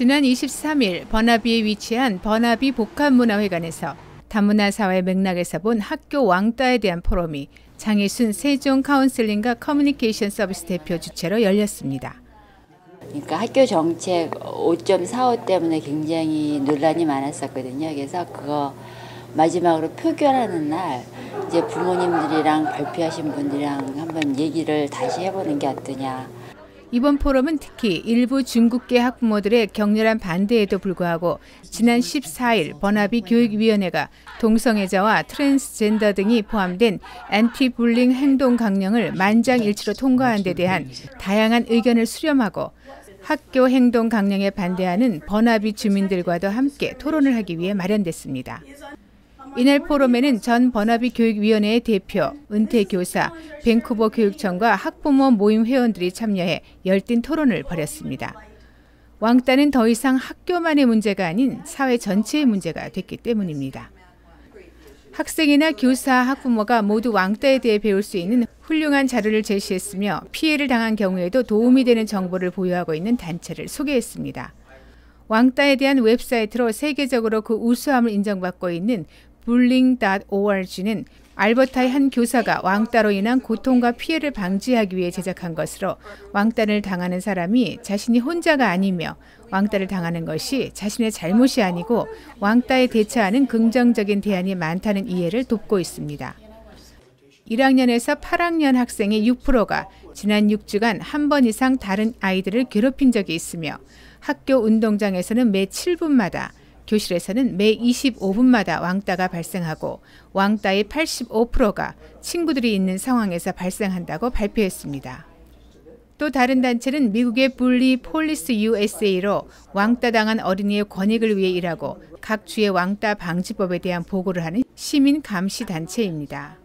지난 23일 버나비에 위치한 버나비 복합문화회관에서 다문화 사회 맥락에서 본 학교 왕따에 대한 포럼이 장희순 세종 카운슬링과 커뮤니케이션 서비스 대표 주최로 열렸습니다. 그러니까 학교 정책 5.45 때문에 굉장히 논란이 많았었거든요. 그래서 그거 마지막으로 표결하는 날 이제 부모님들이랑 발표하신 분들이랑 한번 얘기를 다시 해보는 게 어떠냐. 이번 포럼은 특히 일부 중국계 학부모들의 격렬한 반대에도 불구하고 지난 14일 버나비 교육위원회가 동성애자와 트랜스젠더 등이 포함된 안티불링 행동 강령을 만장일치로 통과한 데 대한 다양한 의견을 수렴하고 학교 행동 강령에 반대하는 버나비 주민들과도 함께 토론을 하기 위해 마련됐습니다. 이날 포럼에는 전 버나비 교육위원회의 대표, 은퇴 교사, 밴쿠버 교육청과 학부모 모임 회원들이 참여해 열띤 토론을 벌였습니다. 왕따는 더 이상 학교만의 문제가 아닌 사회 전체의 문제가 됐기 때문입니다. 학생이나 교사, 학부모가 모두 왕따에 대해 배울 수 있는 훌륭한 자료를 제시했으며 피해를 당한 경우에도 도움이 되는 정보를 보유하고 있는 단체를 소개했습니다. 왕따에 대한 웹사이트로 세계적으로 그 우수함을 인정받고 있는 bullying.org는 알버타의 한 교사가 왕따로 인한 고통과 피해를 방지하기 위해 제작한 것으로 왕따를 당하는 사람이 자신이 혼자가 아니며 왕따를 당하는 것이 자신의 잘못이 아니고 왕따에 대처하는 긍정적인 대안이 많다는 이해를 돕고 있습니다. 1학년에서 8학년 학생의 6%가 지난 6주간 한 번 이상 다른 아이들을 괴롭힌 적이 있으며 학교 운동장에서는 매 7분마다 교실에서는 매 25분마다 왕따가 발생하고 왕따의 85%가 친구들이 있는 상황에서 발생한다고 발표했습니다. 또 다른 단체는 미국의 불리 폴리스 USA로 왕따 당한 어린이의 권익을 위해 일하고 각 주의 왕따 방지법에 대한 보고를 하는 시민 감시 단체입니다.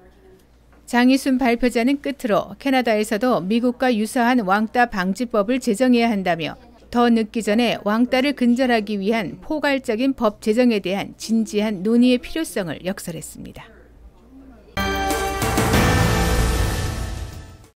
장희순 발표자는 끝으로 캐나다에서도 미국과 유사한 왕따 방지법을 제정해야 한다며 더 늦기 전에 왕따를 근절하기 위한 포괄적인 법 제정에 대한 진지한 논의의 필요성을 역설했습니다.